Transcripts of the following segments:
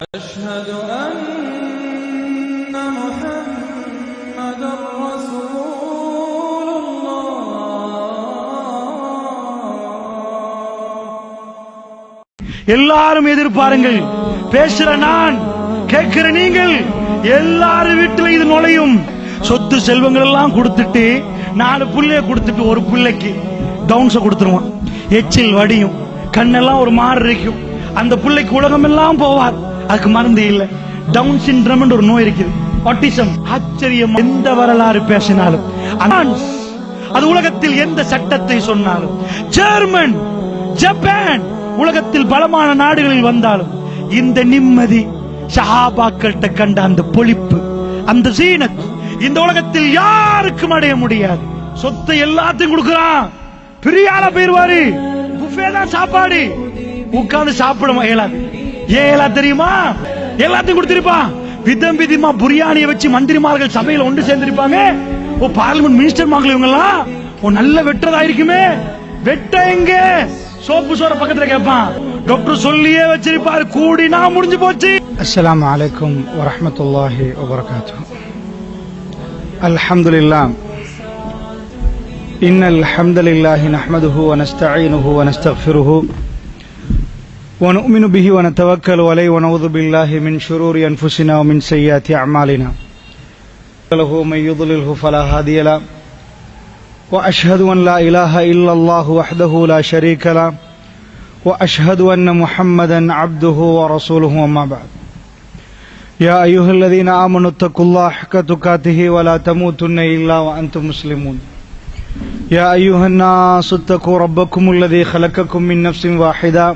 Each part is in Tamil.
أشهد أن محمدا رسول الله எல்லாரும் எதிர்பாருங்கள் பேசுற நான் கேட்கிற நீங்கள் எல்லாரும் வீட்டுல இது நுழையும் சொத்து செல்வங்கள் எல்லாம் கொடுத்துட்டு நாலு புள்ளைய கொடுத்துட்டு ஒரு பிள்ளைக்கு டவுன்ஸ கொடுத்துருவான் எச்சில் வடியும் கண்ணெல்லாம் ஒரு மாறு இருக்கும் அந்த பிள்ளைக்கு உலகம் எல்லாம் போவார் அதுக்கு மருந்து இல்ல. டவுன் சிண்ட்ரம் ஒரு நோய் இருக்குது. ஆட்டிசம் ஆச்சரியம் எந்த வரலாறு பேசினாலும். அது உலகத்தில் எந்த சட்டத்தை சொன்னாலும். ஜெர்மன் ஜப்பான் உலகத்தில் பலமான நாடுகளில் வந்தாலும். இந்த நிம்மதி சஹாபாக்கள்கிட்ட கண்ட அந்த பொழிப்பு அந்த சீனத் இந்த உலகத்தில் யாருக்கும் அடைய முடியாது. சொத்தை எல்லாத்தையும் கொடுக்கிறான். ஆளா போயிருவாரு. புஃபே தான் சாப்பாடு. உட்கார்ந்து சாப்பிட இயலாது. ஏன் இயலாது தெரியுமா எல்லாத்தையும் கொடுத்திருப்பான் விதம் விதமா புரியாணியை வச்சு மந்திரிமார்கள் சபையில ஒன்று சேர்ந்திருப்பாங்க ஓ பார்லிமெண்ட் மினிஸ்டர் மார்கள் இவங்க எல்லாம் ஓ நல்ல வெட்டுறதா இருக்குமே வெட்ட எங்க சோப்பு சோற பக்கத்துல கேட்பான் டாக்டர் சொல்லியே வச்சிருப்பாரு கூடினா முடிஞ்சு போச்சு السلام عليكم ورحمة الله وبركاته الحمد لله إن الحمد لله نحمده ونستعينه ونستغفره ونؤمن به ونتوكل عليه ونعوذ بالله من شرور أنفسنا ومن سيئات أعمالنا. له من يضلله فلا هادي له. وأشهد أن لا إله إلا الله وحده لا شريك له. وأشهد أن محمدا عبده ورسوله وما بعد. يا أيها الذين آمنوا اتقوا الله حق تقاته ولا تموتن إلا وأنتم مسلمون. يا أيها الناس اتقوا ربكم الذي خلقكم من نفس واحدة.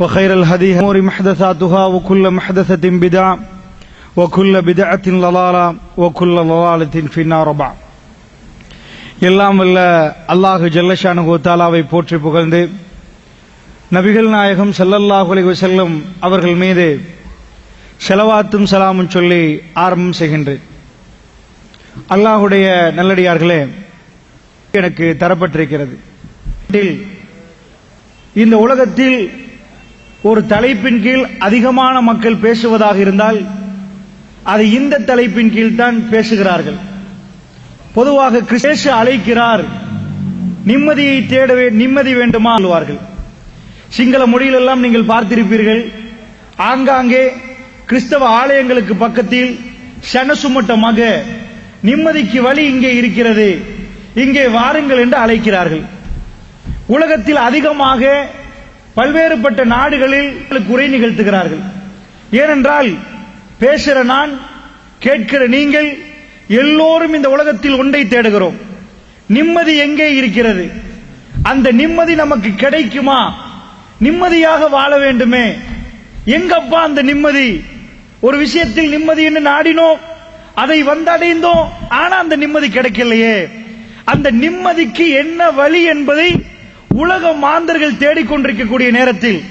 وخير الهدي أمور محدثاتها وكل محدثة بدعة وكل بدعة ضلالة وكل ضلالة في النار بعد எல்லாம் வல்ல அல்லாஹு ஜல்லஷானு தாலாவை போற்றி புகழ்ந்து நபிகள் நாயகம் ஸல்லல்லாஹு அலைஹி வஸல்லம் அவர்கள் மீது செலவாத்தும் சலாமும் சொல்லி ஆரம்பம் செய்கின்றேன் அல்லாஹுடைய நல்லடியார்களே எனக்கு தரப்பட்டிருக்கிறது இதில் இந்த உலகத்தில் ஒரு தலைப்பின் கீழ் அதிகமான மக்கள் பேசுவதாக இருந்தால் அது இந்த தலைப்பின் கீழ் தான் பேசுகிறார்கள். பொதுவாக கிறிஸ்தேச அழைக்கிறார் நிம்மதியை தேடவே நிம்மதி வேண்டுமா சொல்வார்கள். சிங்கள மொழியிலெல்லாம் நீங்கள் பார்த்திருப்பீர்கள் ஆங்காங்கே கிறிஸ்தவ ஆலயங்களுக்கு பக்கத்தில் சனசுமட்டமாக நிம்மதிக்கு வழி இங்கே இருக்கிறது இங்கே வாருங்கள் என்று அழைக்கிறார்கள். உலகத்தில் அதிகமாக பல்வேறுபட்ட நாடுகளில் குறை நிகழ்த்துகிறார்கள். ஏனென்றால் பேசுகிற நான் கேட்கிற நீங்கள் எல்லோரும் இந்த உலகத்தில் ஒன்றை தேடுகிறோம். நிம்மதி எங்கே இருக்கிறது? அந்த நிம்மதி நமக்கு கிடைக்குமா? நிம்மதியாக வாழ வேண்டுமே? எங்கப்பா அந்த நிம்மதி? ஒரு விஷயத்தில் நிம்மதி என்று நாடினோம் அதை வந்தடைந்தோம் ஆனா அந்த நிம்மதி கிடைக்கலையே. அந்த நிம்மதிக்கு என்ன வழி என்பதை உலக மாந்தர்கள் தேடிக்கொண்டிருக்கக்கூடிய நேரத்தில்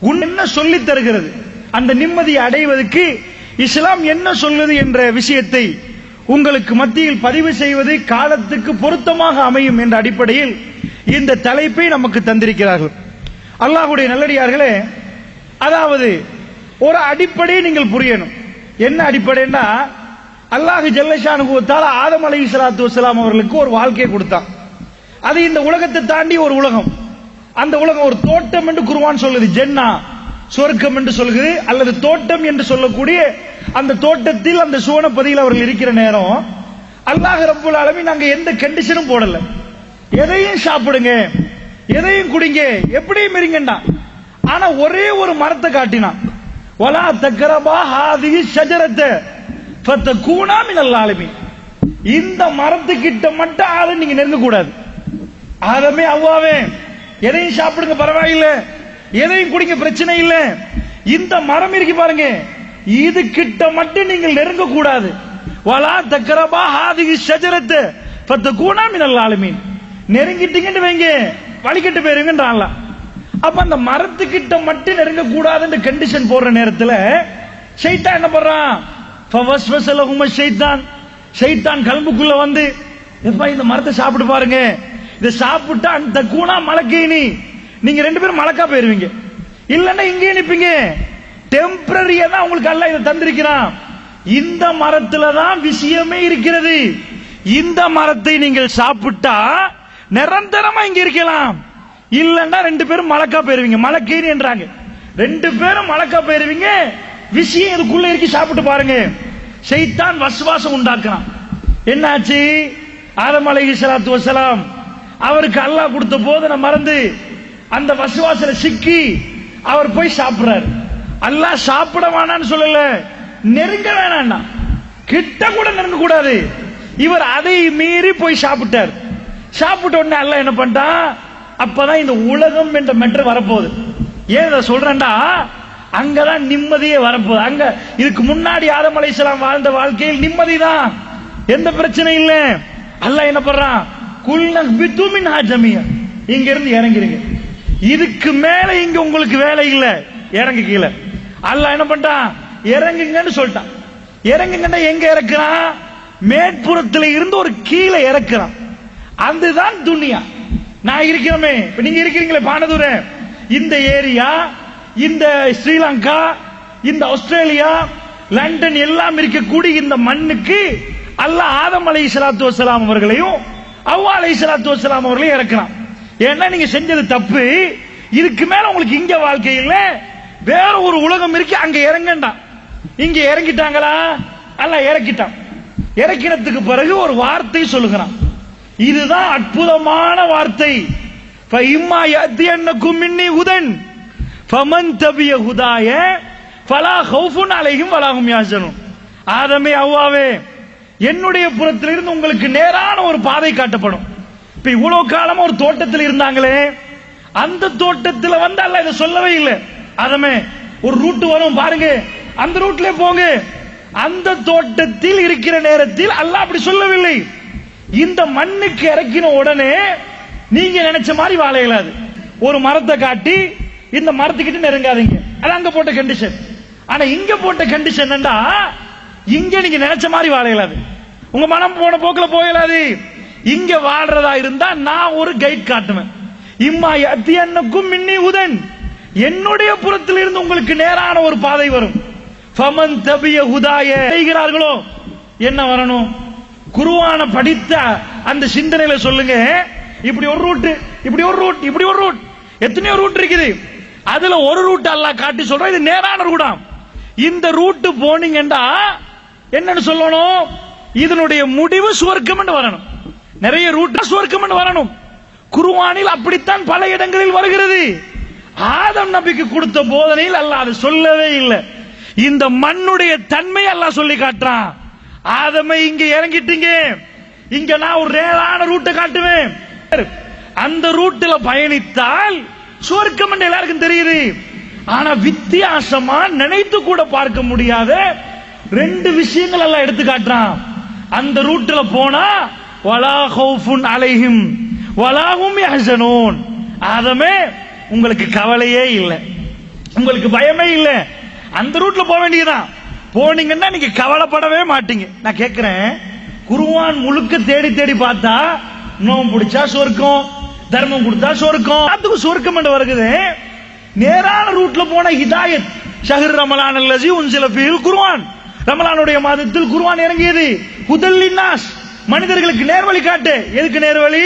உன் என்ன சொல்லி தருகிறது? அந்த நிம்மதியை அடைவதற்கு இஸ்லாம் என்ன சொல்லுது என்ற விஷயத்தை உங்களுக்கு மத்தியில் பதிவு செய்வது காலத்துக்கு பொருத்தமாக அமையும் என்ற அடிப்படையில் இந்த தலைப்பை நமக்கு தந்திருக்கிறார்கள். அல்லாஹுடைய நல்லடியார்களே அதாவது ஒரு அடிப்படையை நீங்கள் புரியணும். என்ன அடிப்படைன்னா அல்லாஹ் ஜல்லஷானுகுவத்தால் ஆதம் அலி இஸ்லாத்து அவர்களுக்கு ஒரு வாழ்க்கையை கொடுத்தான். அது இந்த உலகத்தை தாண்டி ஒரு உலகம். அந்த உலகம் ஒரு தோட்டம் என்று குருவான் சொல்லுது ஜென்னா. சொர்க்கம் என்று சொல்கிறது அல்லது தோட்டம் என்று சொல்லக்கூடிய அந்த தோட்டத்தில் அந்த சுவனப்பதியில் அவர்கள் இருக்கிற நேரம் அல்லாஹ் ரப்புல் ஆலமி நாங்க எந்த கண்டிஷனும் போடல. எதையும் சாப்பிடுங்க எதையும் குடிங்க எப்படியும் இருங்கண்டா. ஆனா ஒரே ஒரு மரத்தை காட்டினான். வலா தக்கரபா ஹாதி ஷஜரத்தை ஃபத்தகூனா மினல் ஆலமீன். இந்த மரத்துக்கிட்ட மட்டும் ஆளு நீங்க நெருங்க கூடாது ஆதமே அவ்வாவே எதையும் சாப்பிடுங்க பரவாயில்லை. எதையும் குடிங்க பிரச்சனை இல்லை. இந்த மரம் இருக்கு பாருங்க. இது கிட்ட மட்டும் நீங்கள் நெருங்க கூடாது. வலா தக்கரபா ஹாதிகி சஜரத்து பத்து கூணா மினல் ஆளுமீன் நெருங்கிட்டீங்கன்னு வைங்க. வழிகட்டு போயிருங்கன்றாங்களா. அப்ப அந்த மரத்துக்கிட்ட மட்டும் நெருங்க கூடாதுன்ற கண்டிஷன் போடுற நேரத்துல ஷைத்தான் என்ன பண்றான்? ஃபவஸ்வஸலஹும ஷைத்தான். ஷைத்தான் கல்புக்குள்ள வந்து எப்பா இந்த மரத்தை சாப்பிட்டு பாருங்க. இதை சாப்பிட்டா அந்த கூணா மலக்கீனி நீங்க ரெண்டு பேரும் மலக்கா போயிருவீங்க. இல்லன்னா இங்கே நிப்பீங்க. டெம்பரரியா தான் உங்களுக்கு அல்ல இதை தந்திருக்கிறான். இந்த மரத்துல தான் விஷயமே இருக்கிறது. இந்த மரத்தை நீங்கள் சாப்பிட்டா நிரந்தரமா இங்க இருக்கலாம். இல்லன்னா ரெண்டு பேரும் மலக்கா போயிருவீங்க. மலக்கீனி என்றாங்க. ரெண்டு பேரும் மலக்கா போயிருவீங்க. விஷயம் இதுக்குள்ள இருக்கு சாப்பிட்டு பாருங்க. செய்தான் வசுவாசம் உண்டாக்குறான். என்னாச்சு? ஆதம் அலைஹி ஸலாத்து அவருக்கு அல்லாஹ் கொடுத்த போதனை மறந்து அந்த வசுவாசல சிக்கி அவர் போய் சாப்பிடுறாரு. அல்லாஹ் சாப்பிட வேணாம்னு சொல்லல நெருங்க வேணாம்னா. கிட்ட கூட நெருங்க கூடாது. இவர் அதை மீறி போய் சாப்பிட்டார். சாப்பிட்ட உடனே அல்ல என்ன பண்ணிட்டான் அப்பதான் இந்த உலகம் என்ற மெட்ரு வரப்போகுது. ஏன் இதை சொல்றேன்டா? அங்கதான் நிம்மதியே வரப்போகுது. அங்க இதுக்கு முன்னாடி ஆதம் அலைஹிஸ்ஸலாம் வாழ்ந்த வாழ்க்கையில் நிம்மதி தான் எந்த பிரச்சனையும் இல்லை. அல்லாஹ் என்ன பண்றான்? இங்க இருந்து இறங்கிருங்க. இதுக்கு மேல இங்க உங்களுக்கு வேலை இல்ல. இறங்கு கீழே. அல்ல என்ன பண்ணிட்டான் இறங்குங்கன்னு சொல்லிட்டான். இறங்குங்கன்னா எங்க இறக்குறான்? மேற்புறத்துல இருந்து ஒரு கீழே இறக்குறான். அதுதான் துனியா. நான் இருக்கிறோமே. இப்ப நீங்க இருக்கிறீங்களே பானதூர. இந்த ஏரியா இந்த ஸ்ரீலங்கா இந்த ஆஸ்திரேலியா லண்டன் எல்லாம் இருக்கக்கூடிய இந்த மண்ணுக்கு அல்லாஹ் ஆதம் அலை இஸ்லாத்து வசலாம் அவர்களையும் அவ்வா அலை சலாத்து வசலாம் அவர்களையும் இறக்கலாம் ஏன்னா நீங்க செஞ்சது தப்பு. இதுக்கு மேல உங்களுக்கு இங்க வாழ்க்கையில் வேற ஒரு உலகம் இருக்கு அங்க இறங்கண்டாம் இங்க இறங்கிட்டாங்களா? அல்ல இறக்கிட்டான். இறக்கினத்துக்கு பிறகு ஒரு வார்த்தை சொல்லுகிறான். இதுதான் அற்புதமான வார்த்தை. இம்மா என்னக்கும் மின்னி உதன் ஃபமன் தபிய ஹுதாய ஃபலா ஹவுஃபுன் அலைஹிம் வலாஹும் யாசனும் ஆதமே அவ்வாவே. என்னுடைய புறத்திலிருந்து உங்களுக்கு நேரான ஒரு பாதை காட்டப்படும். இப்ப இவ்வளவு காலமா ஒரு தோட்டத்தில் இருந்தாங்களே அந்த தோட்டத்தில் வந்து அல்ல இதை சொல்லவே இல்லை. அதமே ஒரு ரூட் வரும் பாருங்க. அந்த ரூட்ல போங்க. அந்த தோட்டத்தில் இருக்கிற நேரத்தில் அல்லாஹ் அப்படி சொல்லவில்லை. இந்த மண்ணுக்கு இறக்கின உடனே நீங்க நினைச்ச மாதிரி வாழ இயலாது. ஒரு மரத்தை காட்டி இந்த மரத்துக்கிட்ட நெருங்காதீங்க. அது அங்க போட்ட கண்டிஷன் ஆனா இங்க போட்ட கண்டிஷன் என்னண்டா? இங்க நீங்க நினைச்ச மாதிரி வாழ இயலாது உங்க மனம் போன போக்குல போயிடாது இங்க வாழ்றதா இருந்தா நான் ஒரு கைட் காட்டுவேன். இம்மா அத்தியன்னுக்கும் மின்னி உதன். என்னுடைய புறத்தில் இருந்து உங்களுக்கு நேரான ஒரு பாதை வரும். ஃபமன் தபிய ஹுதாய செய்கிறார்களோ? என்ன வரணும்? குருவான படித்த அந்த சிந்தனையில சொல்லுங்க. இப்படி ஒரு ரூட் இப்படி ஒரு ரூட் இப்படி ஒரு ரூட் எத்தனையோ ரூட் இருக்குது. அதுல ஒரு ரூட் அல்ல காட்டி சொல்றேன் இது நேரான ரூடாம் இந்த ரூட் போனீங்கன்னா என்னன்னு சொல்லணும்? இதனுடைய முடிவு சுவர்க்கம் வரணும். நிறைய ரூட் சுவர்க்கம் வரணும். குருவானில் அப்படித்தான் பல இடங்களில் வருகிறது. ஆதம் நபிக்கு கொடுத்த போதனையில் அல்ல அது சொல்லவே இல்லை. இந்த மண்ணுடைய தன்மை அல்லாஹ் சொல்லி காட்டுறான். ஆதமை இங்க இறங்கிட்டீங்க. இங்க நான் ஒரு நேரான ரூட்டை காட்டுவேன். அந்த ரூட்ல பயணித்தால் சுவர்க்கம் எல்லாருக்கும் தெரியுது. ஆனா வித்தியாசமா நினைத்து கூட பார்க்க முடியாத ரெண்டு விஷயங்கள் எல்லாம் எடுத்து காட்டுறான். அந்த ரூட்ல போனா வலா ஹவுஃபுன் அலைஹிம் வலாஹும் யஹ்சனூன். ஆதமே உங்களுக்கு கவலையே இல்லை. உங்களுக்கு பயமே இல்லை. அந்த ரூட்ல போக வேண்டியதுதான். போனீங்கன்னா நீங்க கவலைப்படவே மாட்டீங்க. நான் கேட்கிறேன் குருவான் முழுக்க தேடி தேடி பார்த்தா நோம் பிடிச்சா சொர்க்கம் தர்மம் கொடுத்தா சொர்க்கம். அதுக்கு சொர்க்கம் என்று வருகிறது நேரான ரூட்ல போன ஹிதாயத் ஷஹர் ரமலான் அல்லசி உன் சில ஃபீல் குருவான் ரமலானுடைய மாதத்தில் குருவான் இறங்கியது. ஹுதல்லின்னாஸ் மனிதர்களுக்கு நேர்வழி காட்டு. எதுக்கு நேர்வழி?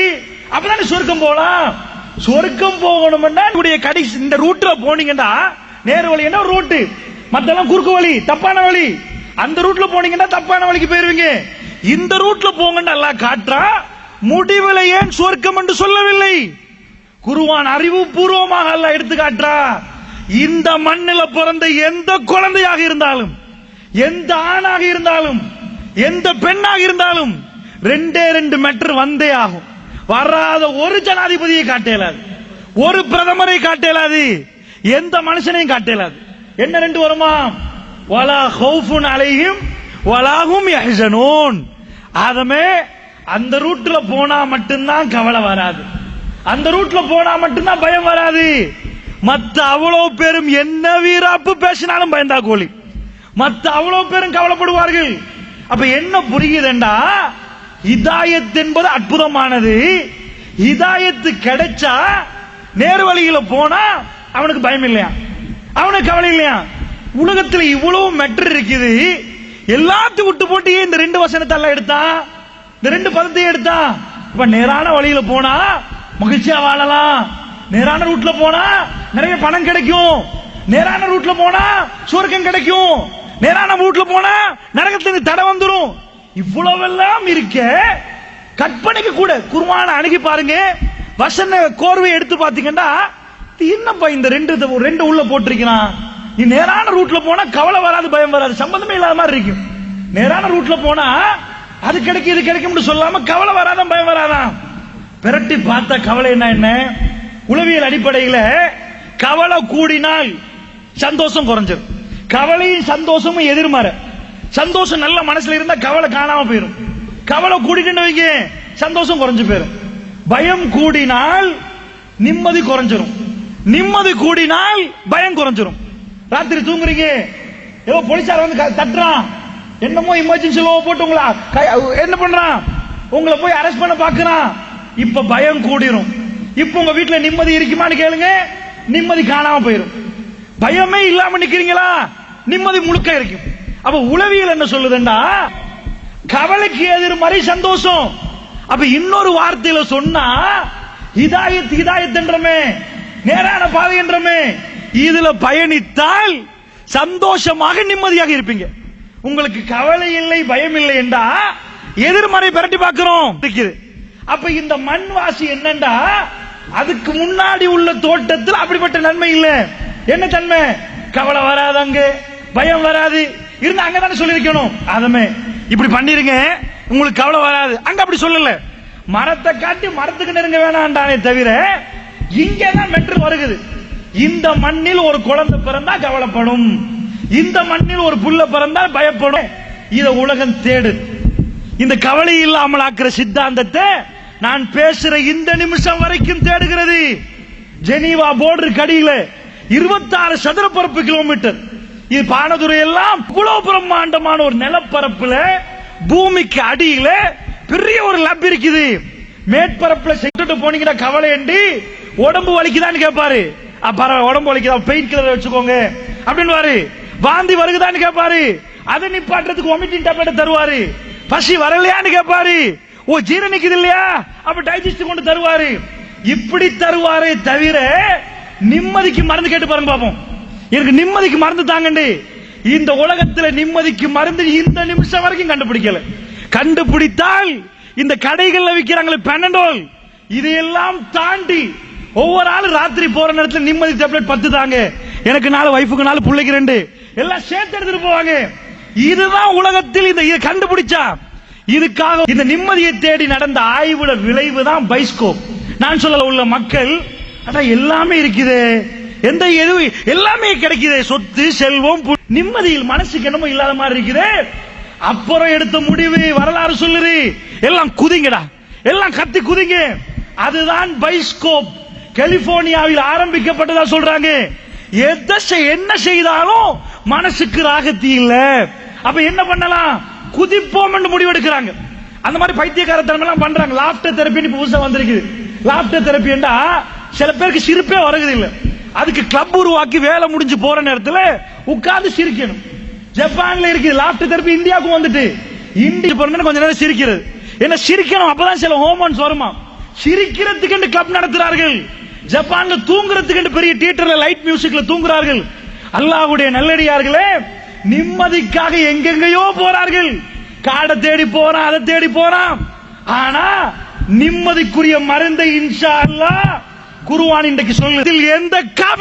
அப்பதானே சொர்க்கம் போகலாம் சொர்க்கம் போகணும்னா உடைய கடைசி இந்த ரூட்ல போனீங்கன்னா நேர்வழி என்ன ரூட்டு மத்தெல்லாம் குறுக்கு வழி தப்பான வழி. அந்த ரூட்ல போனீங்கன்னா தப்பான வழிக்கு போயிருவீங்க. இந்த ரூட்ல போங்கன்னு எல்லாம் காட்டுறா முடிவில் ஏன் சொர்க்கம் என்று சொல்லவில்லை? குருவான் அறிவுபூர்வமாக எல்லாம் எடுத்து காட்டுறா. இந்த மண்ணில் பிறந்த எந்த குழந்தையாக இருந்தாலும் எந்த ஆணாக இருந்தாலும் எந்த பெண்ணாக இருந்தாலும் ரெண்டே ரெண்டு மெட்டர் வந்தே ஆகும். வராத ஒரு ஜனாதிபதியை காட்டலாது ஒரு பிரதமரை காட்டலாது எந்த மனுஷனையும் காட்டலாது என்ன ரெண்டு வருமா? வலா ஹவுஃபுன் அலையும் வலாகும் யஹ்சனூன். ஆதமே அந்த ரூட்ல போனா மட்டும்தான் கவலை வராது. அந்த ரூட்ல போனா மட்டும்தான் பயம் வராது. மத்த அவ்வளவு பேரும் என்ன வீராப்பு பேசினாலும் பயந்தா கோழி. மத்த அவ்வளவு பேரும் கவலைப்படுவார்கள். அப்ப என்ன புரியுதுண்டா இதாயத் என்பது அற்புதமானது. இதாயத்து கிடைச்சா நேர் வழியில போனா அவனுக்கு பயம் இல்லையா? அவனுக்கு கவலை இல்லையா? உலகத்துல இவ்வளவு மெட்ரு இருக்குது. எல்லாத்தையும் விட்டு போட்டு இந்த ரெண்டு வசனத்தை எல்லாம் எடுத்தான் இந்த ரெண்டு பதத்தையும் எடுத்தான் இப்ப நேரான வழியில போனா மகிழ்ச்சியா வாழலாம். நேரான ரூட்ல போனா நிறைய பணம் கிடைக்கும். நேரான ரூட்ல போனா சுவர்க்கம் கிடைக்கும். நேரான வீட்டுல போனா நரகத்துக்கு தடை வந்துடும் இவ்வளவெல்லாம் இருக்க கற்பனைக்கு கூட குருமான அணுகி பாருங்க. வசன கோர்வை எடுத்து பாத்தீங்கன்னா என்னப்பா இந்த ரெண்டு ரெண்டு உள்ள போட்டிருக்கிறான் நீ நேரான ரூட்ல போனா கவலை வராது பயம் வராது சம்பந்தமே இல்லாத மாதிரி இருக்கும் நேரான ரூட்ல போனா அது கிடைக்கும் இது கிடைக்கும்னு சொல்லாம கவலை வராதான் பயம் வராதான் பிரட்டி பார்த்த கவலை என்ன என்ன? உளவியல் அடிப்படையில் கவலை கூடினால் சந்தோஷம் குறைஞ்சிடும் கவலையும் சந்தோஷமும் எதிர்மாற. சந்தோஷம் நல்ல மனசுல இருந்தா கவலை காணாம போயிடும் கவலை கூடிக்கிட்டு வைங்க சந்தோஷம் குறைஞ்சு போயிடும் பயம் கூடினால் நிம்மதி குறைஞ்சிரும். நிம்மதி கூடினால் பயம் குறைஞ்சிரும். ராத்திரி தூங்குறீங்க ஏதோ போலீசார் வந்து க- தட்டுறான். என்னமோ எமர்ஜென்சி லோ போட்டு உங்களா என்ன பண்றான்? உங்களை போய் அரெஸ்ட் பண்ண பாக்குறான். இப்ப பயம் கூடிரும். இப்ப உங்க வீட்டுல நிம்மதி இருக்குமான்னு கேளுங்க நிம்மதி காணாம போயிரும். பயமே இல்லாம நிக்கிறீங்களா? நிம்மதி முழுக்க இருக்கும். அப்ப உளவியல் என்ன சொல்லுதுண்டா கவலைக்கு எதிர்மறை சந்தோஷம். அப்ப இன்னொரு வார்த்தையில சொன்னா இதாயத் இதாயத் என்றமே நேரான பாதை என்றமே. இதுல பயணித்தால் சந்தோஷமாக நிம்மதியாக இருப்பீங்க. உங்களுக்கு கவலை இல்லை பயம் இல்லை என்றா எதிர்மறை பரட்டி பார்க்கிறோம். இருக்குது. அப்ப இந்த மண் வாசி என்னண்டா அதுக்கு முன்னாடி உள்ள தோட்டத்தில் அப்படிப்பட்ட நன்மை இல்லை. என்ன தன்மை? கவலை வராதங்க பயம் வராது. இருந்து அங்க தானே சொல்லியிருக்கணும். அதமே இப்படி பண்ணிருங்க. உங்களுக்கு கவலை வராது. அங்க அப்படி சொல்லல. மரத்தை காட்டி மரத்துக்கு நெருங்க வேணாண்டானே தவிர இங்கே தான் மெட்ரு வருகுது. இந்த மண்ணில் ஒரு குழந்தை பிறந்தா கவலைப்படும். இந்த மண்ணில் ஒரு புள்ள பிறந்தால் பயப்படும். இத உலகம் தேடு. இந்த கவலை இல்லாமல் ஆக்குற சித்தாந்தத்தை நான் பேசுற இந்த நிமிஷம் வரைக்கும் தேடுகிறது. ஜெனீவா போர்டர் கடியில இருபத்தாறு சதுரப்பரப்பு கிலோமீட்டர் இது பானதுரை எல்லாம் இவ்வளவு பிரம்மாண்டமான ஒரு நிலப்பரப்புல பூமிக்கு அடியில பெரிய ஒரு லப் இருக்குது. மேற்பரப்புல செட்டுட்டு போனீங்கன்னா கவலை ஏண்டி? உடம்பு வலிக்குதான்னு கேட்பாரு அஹ் பரவாயில்ல உடம்பு வலிக்குதா? பெயின் கில்லர் வச்சுக்கோங்க. அப்படின்னு வாந்தி வருகுதான்னு கேட்பாரு அதை நிப்பாட்டுறதுக்கு ஒமிட்டிங் டேப்லெட் தருவாரு. பசி வரலையான்னு கேட்பாரு ஓ ஜீரணிக்குது இல்லையா? அப்ப டைஜஸ்ட் கொண்டு தருவாரு. இப்படி தருவாரே தவிர நிம்மதிக்கு மருந்து கேட்டு பாருங்க பாப்போம். எனக்கு நிம்மதிக்கு மருந்து தாங்கண்டு. இந்த உலகத்துல நிம்மதிக்கு மருந்து இந்த நிமிஷம் வரைக்கும் கண்டுபிடிக்கல. கண்டுபிடித்தால் இந்த கடைகள்ல விற்கிறாங்களே பெனடோல் இதையெல்லாம் தாண்டி ஒவ்வொரு ஆளும் ராத்திரி போற நேரத்துல நிம்மதி டேப்லெட் பத்து தாங்க. எனக்கு நாலு வைஃபுக்கு நாலு பிள்ளைக்கு ரெண்டு. எல்லாம் சேர்த்து எடுத்துட்டு போவாங்க. இதுதான் உலகத்தில் இந்த இதை கண்டுபிடிச்சா. இதுக்காக இந்த நிம்மதியை தேடி நடந்த ஆய்வுல விளைவு தான் பைஸ்கோப். நான் சொல்லல உள்ள மக்கள் அதான் எல்லாமே இருக்குது. எந்த எது எல்லாமே கிடைக்குது. சொத்து செல்வம் நிம்மதியில் மனசுக்கு என்னமோ இல்லாத மாதிரி இருக்குது. அப்புறம் எடுத்த முடிவு வரலாறு சொல்லுது. எல்லாம் குதிங்கடா. எல்லாம் கத்தி குதிங்க. அதுதான் பைஸ்கோப். கலிபோர்னியாவில் ஆரம்பிக்கப்பட்டதா சொல்றாங்க. எதை என்ன செய்தாலும் மனசுக்கு ராகத்தி இல்ல. அப்ப என்ன பண்ணலாம்? குதிப்போம் என்று முடிவெடுக்கிறாங்க. அந்த மாதிரி பைத்தியக்காரத்தனம் எல்லாம் பண்றாங்க. லாப்டர் தெரப்பி புதுசா வந்திருக்குது. லாப்டர் தெரப்பிண்டா சில பேருக்கு சிரிப்பே வருகிறது இல்லை அதுக்கு கிளப் உருவாக்கி வேலை முடிஞ்சு போற நேரத்துல உட்கார்ந்து சிரிக்கணும். ஜப்பான்ல இருக்குது லாப்டர் தெரப்பி இந்தியாவுக்கு வந்துட்டு இந்தியா போறதுன்னு கொஞ்ச நேரம் சிரிக்கிறது. என்ன சிரிக்கணும்? அப்பதான் சில ஹோமோன்ஸ் வருமா? சிரிக்கிறதுக்கு கிளப் நடத்துறார்கள். ஜப்பான்ல தூங்குறதுக்கு பெரிய தியேட்டர்ல லைட் மியூசிக்ல தூங்குறார்கள். அல்லாஹ்வுடைய நல்லடியார்களே நிம்மதிக்காக எங்கெங்கயோ போறார்கள். காடை தேடி போறான் அதை தேடி போறான். ஆனா நிம்மதிக்குரிய மருந்தை இன்ஷா அல்லாஹ் குருவான் இன்றைக்கு சொல்லுதில் எந்த